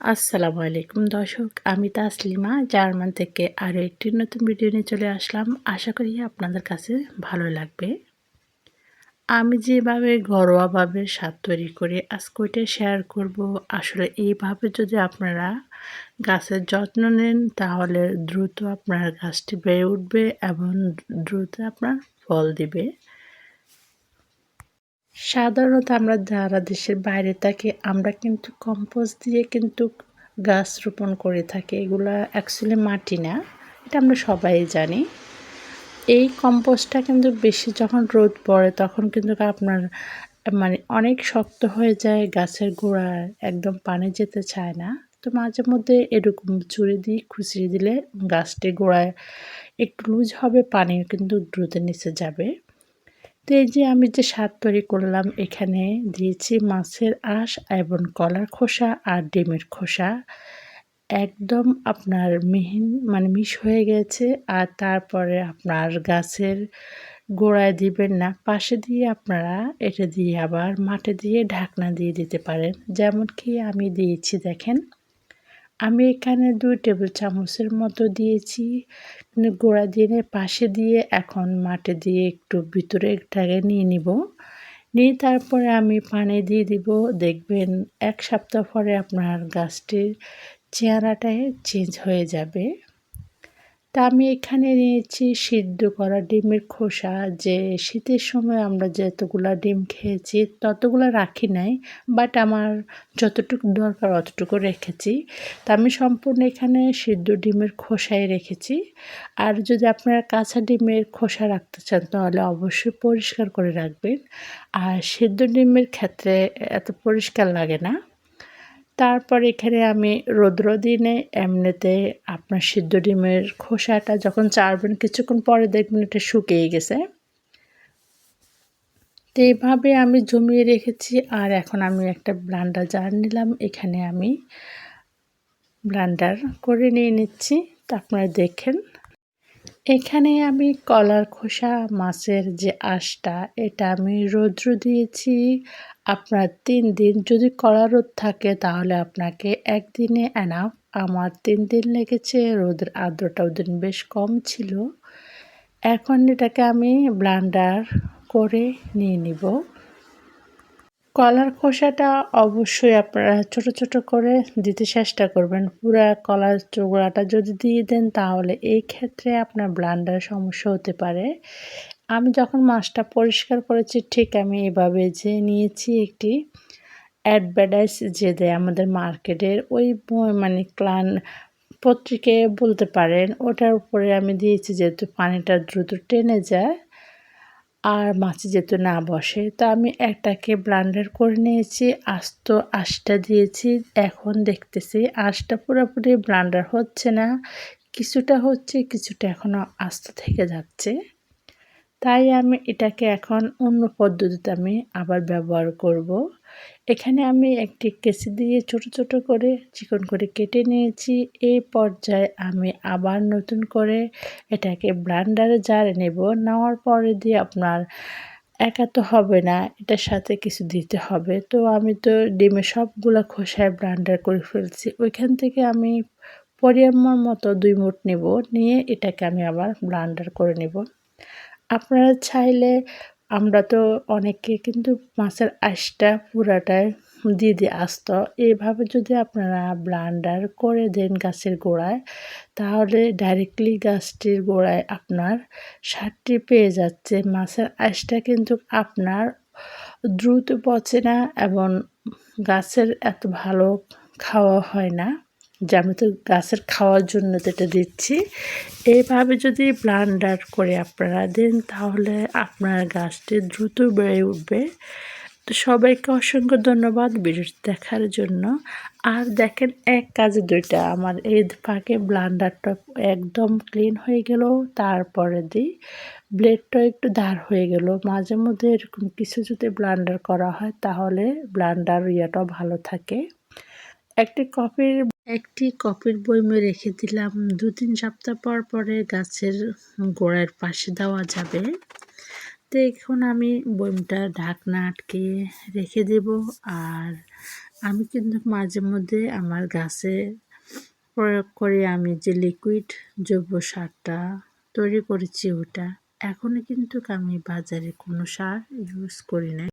আসসালামু আলাইকুম দর্শক, আমি তাসলিমা, জার্মান থেকে আরও একটি নতুন ভিডিও নিয়ে চলে আসলাম। আশা করি আপনাদের কাছে ভালো লাগবে। আমি যেভাবে ঘরোয়াভাবে স্বাদ তৈরি করে আজকে ওইটা শেয়ার করব, আসলে এইভাবে যদি আপনারা গাছের যত্ন নেন, তাহলে দ্রুত আপনার গাছটি বেড়ে উঠবে এবং দ্রুত আপনার ফল দিবে। সাধারণত আমরা যারা দেশের বাইরে থাকি, আমরা কিন্তু কম্পোস্ট দিয়ে কিন্তু গাছ রোপণ করে থাকি। এগুলো অ্যাকচুয়ালি মাটি না, এটা আমরা সবাই জানি। এই কম্পোস্টটা কিন্তু বেশি যখন রোদ পড়ে, তখন কিন্তু আপনার মানে অনেক শক্ত হয়ে যায়, গাছের গোড়া একদম পানি যেতে চায় না। তো মাঝে মধ্যে এরকম চুরি দিয়ে খুচড়ি দিলে গাছটি গোড়ায় একটু লুজ হবে, পানি কিন্তু দ্রুত নিচে যাবে। তো এই যে আমি যে স্বাদ তৈরি করলাম এখানে দিয়েছি মাছের আঁশ এবং কলার খোসা আর ডিমের খোসা। একদম আপনার মিহিন মানে মিশ হয়ে গেছে আর তারপরে আপনার গাছের গোড়ায় দিবেন না, পাশে দিয়ে আপনারা এটা দিয়ে আবার মাঠে দিয়ে ঢাকনা দিয়ে দিতে পারেন। যেমন কি আমি দিয়েছি দেখেন। আমি এখানে দুই টেবিল চামচের মতো দিয়েছি। গোড়া দিয়ে পাশে দিয়ে এখন মাটি দিয়ে একটু ভিতরে একটাকে নিয়ে নিব। নিয়ে তারপরে আমি পানি দিয়ে দিব। দেখবেন এক সপ্তাহ পরে আপনার গাছটির চেহারাটাই চেঞ্জ হয়ে যাবে। তা আমি এখানে নিয়েছি সিদ্ধ করা ডিমের খোসা। যে শীতের সময় আমরা যতগুলা ডিম খেয়েছি ততগুলো রাখি নাই বাট আমার যতটুকু দরকার অতটুকু রেখেছি। তা আমি সম্পূর্ণ এখানে সিদ্ধ ডিমের খোসাই রেখেছি। আর যদি আপনারা কাঁচা ডিমের খোসা রাখতে চান তাহলে অবশ্যই পরিষ্কার করে রাখবেন। আর সিদ্ধ ডিমের ক্ষেত্রে এত পরিষ্কার লাগে না। তারপর এখানে আমি রৌদ্র দিনে এমনিতে আপনার সিদ্ধ ডিমের খোসাটা যখন চারবেন কিছুক্ষণ পরে দেখবেন এটা শুকিয়ে গেছে। তো এইভাবে আমি জমিয়ে রেখেছি আর এখন আমি একটা ব্লান্ডার জার নিলাম। এখানে আমি ব্লান্ডার করে নিয়ে নিচ্ছি। তা আপনারা দেখেন। এখানে আমি কলার খোসা, মাছের যে আঁশটা, এটা আমি রৌদ্র দিয়েছি। আপনার তিন দিন যদি কলার রোদ থাকে, তাহলে আপনাকে একদিনে এনাফ আমার তিন দিন লেগেছে, রোদের আর্দ্রটাও দিন বেশ কম ছিল। এখন এটাকে আমি ব্লান্ডার করে নিয়ে নিব। কলার খোসাটা অবশ্যই আপনারা ছোট ছোট করে দিতে চেষ্টা করবেন। পুরো কলার চোগড়াটা যদি দিয়ে দেন, তাহলে এই ক্ষেত্রে আপনার ব্লান্ডার সমস্যা হতে পারে। আমি যখন মাছটা পরিষ্কার করেছি, ঠিক আমি এভাবে যে নিয়েছি একটি অ্যাডভার্টাইজ যে দেয় আমাদের মার্কেটের, ওই মানে ক্লান পত্রিকায় বলতে পারেন, ওটার উপরে আমি দিয়েছি যেহেতু পানিটা দ্রুত টেনে যায়। আর মাছে যেহেতু না বসে, তো আমি একটাকে ব্লান্ডার করে নিয়েছি, আস্ত আঁশটা দিয়েছি। এখন দেখতেছি আঁশটা পুরোপুরি ব্লান্ডার হচ্ছে না, কিছুটা হচ্ছে কিছুটা এখনও আস্ত থেকে যাচ্ছে। তাই আমি এটাকে এখন অন্য পদ্ধতিতে আমি আবার ব্যবহার করব। এখানে আমি একটি কেসি দিয়ে ছোট ছোট করে চিকন করে কেটে নিয়েছি। এই পর্যায়ে আমি আবার নতুন করে এটাকে ব্লান্ডারে জারে নেব। নেওয়ার পরে দিয়ে আপনার একা তো হবে না, এটার সাথে কিছু দিতে হবে। তো আমি তো ডিমে সবগুলো খোসায় ব্লান্ডার করে ফেলছি। ওইখান থেকে আমি পরিমাণ মতো দুই মুঠ নেব। নিয়ে এটাকে আমি আবার ব্লান্ডার করে নেব। আপনারা চাইলে আমরা তো অনেকে কিন্তু মাছের আঁশটা পুরাটাই দিয়ে দিয়ে আসত। এইভাবে যদি আপনারা ব্লান্ডার করে দেন গাছের গোড়ায়, তাহলে ডাইরেক্টলি গাছটির গোড়ায় আপনার সারটি পেয়ে যাচ্ছে। মাছের আঁশটা কিন্তু আপনার দ্রুত পচে না এবং গাছের এত ভালো খাওয়া হয় না। যে আমি তো গাছের খাওয়ার জন্য তো এটা দিচ্ছি এইভাবে যদি ব্লান্ডার করে আপনারা দেন, তাহলে আপনার গাছটি দ্রুত বেড়ে উঠবে। তো সবাইকে অসংখ্য ধন্যবাদ ভিডিওটি দেখার জন্য। আর দেখেন এক কাজে দুইটা, আমার এই ফাঁকে ব্লান্ডারটা একদম ক্লিন হয়ে গেল, তারপরে দিই ব্লেডটা একটু ধার হয়ে গেল। মাঝে মধ্যে এরকম কিছু যদি ব্লান্ডার করা হয়, তাহলে ব্লান্ডার ইয়েটাও ভালো থাকে। একটি কফির একটি কফির বইমে রেখে দিলাম। দু তিন সপ্তাহ পর পরে গাছের গোড়ার পাশে দেওয়া যাবে। তো এখন আমি বইমটা ঢাকনা আটকে রেখে দেব। আর আমি কিন্তু মাঝে মধ্যে আমার গাছে প্রয়োগ করে আমি যে লিকুইড জৈব সারটা তৈরি করেছি ওটা, এখনও কিন্তু আমি বাজারে কোনো সার ইউজ করি না